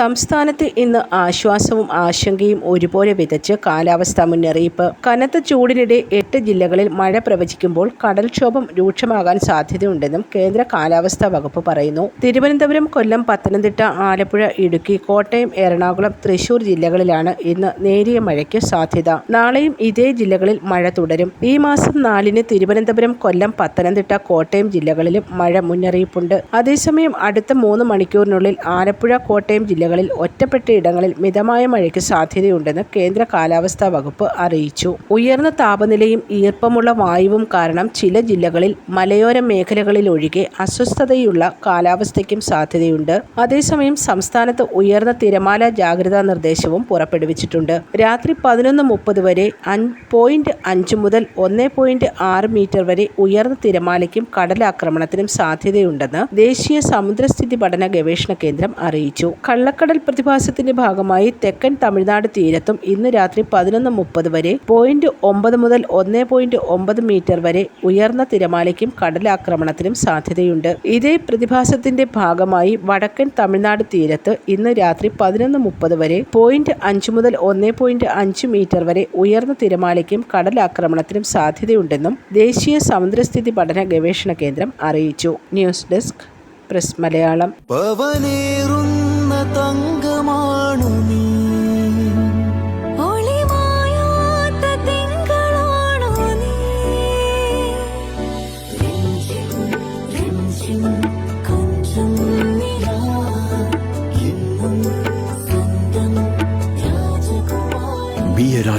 സംസ്ഥാനത്ത് ഇന്ന് ആശ്വാസവും ആശങ്കയും ഒരുപോലെ വിതച്ച് കാലാവസ്ഥാ മുന്നറിയിപ്പ്. കനത്ത ചൂടിനിടെ എട്ട് ജില്ലകളിൽ മഴ പ്രവചിക്കുമ്പോൾ കടൽക്ഷോഭം രൂക്ഷമാകാൻ സാധ്യതയുണ്ടെന്നും കേന്ദ്ര കാലാവസ്ഥാ വകുപ്പ് പറയുന്നു. തിരുവനന്തപുരം കൊല്ലം പത്തനംതിട്ട ആലപ്പുഴ ഇടുക്കി കോട്ടയം എറണാകുളം തൃശൂർ ജില്ലകളിലാണ് ഇന്ന് നേരിയ മഴയ്ക്ക് സാധ്യത. നാളെയും ഇതേ ജില്ലകളിൽ മഴ തുടരും. ഈ മാസം നാലിന് തിരുവനന്തപുരം കൊല്ലം പത്തനംതിട്ട കോട്ടയം ജില്ലകളിലും മഴ മുന്നറിയിപ്പുണ്ട്. അതേസമയം അടുത്ത മൂന്ന് മണിക്കൂറിനുള്ളിൽ ആലപ്പുഴ കോട്ടയം ജില്ലകളിൽ ഒറ്റപ്പെട്ട ഇടങ്ങളിൽ മിതമായ മഴയ്ക്ക് സാധ്യതയുണ്ടെന്ന് കേന്ദ്ര കാലാവസ്ഥാ വകുപ്പ് അറിയിച്ചു. ഉയർന്ന താപനിലയും ഈർപ്പമുള്ള വായുവും കാരണം ചില ജില്ലകളിൽ മലയോര മേഖലകളിലൊഴികെ അസ്വസ്ഥതയുള്ള കാലാവസ്ഥയ്ക്കും സാധ്യതയുണ്ട്. അതേസമയം സംസ്ഥാനത്ത് ഉയർന്ന തിരമാല ജാഗ്രതാ നിർദ്ദേശവും പുറപ്പെടുവിച്ചിട്ടുണ്ട്. രാത്രി പതിനൊന്ന് മുപ്പത് വരെ പോയിന്റ് അഞ്ച് മുതൽ ഒന്ന് പോയിന്റ് ആറ് മീറ്റർ വരെ ഉയർന്ന തിരമാലയ്ക്കും കടലാക്രമണത്തിനും സാധ്യതയുണ്ടെന്ന് ദേശീയ സമുദ്രസ്ഥിതി പഠന ഗവേഷണ കേന്ദ്രം അറിയിച്ചു. കള്ളക്കടൽ പ്രതിഭാസത്തിന്റെ ഭാഗമായി തെക്കൻ തമിഴ്നാട് തീരത്തും ഇന്ന് രാത്രി പതിനൊന്ന് മുപ്പത് വരെ പോയിന്റ് ഒമ്പത് മുതൽ ഒന്ന് പോയിന്റ് ഒമ്പത് മീറ്റർ വരെ ഉയർന്ന തിരമാലയ്ക്കും കടലാക്രമണത്തിനും സാധ്യതയുണ്ട്. ഇതേ പ്രതിഭാസത്തിന്റെ ഭാഗമായി വടക്കൻ തമിഴ്നാട് തീരത്ത് ഇന്ന് രാത്രി പതിനൊന്ന് മുപ്പത് വരെ പോയിന്റ് അഞ്ച് മുതൽ ഒന്ന് പോയിന്റ് അഞ്ച് മീറ്റർ വരെ ഉയർന്ന തിരമാലയ്ക്കും കടലാക്രമണത്തിനും സാധ്യതയുണ്ടെന്നും ദേശീയ സമുദ്രസ്ഥിതി പഠന ഗവേഷണ കേന്ദ്രം അറിയിച്ചു. News desk press Malayalam.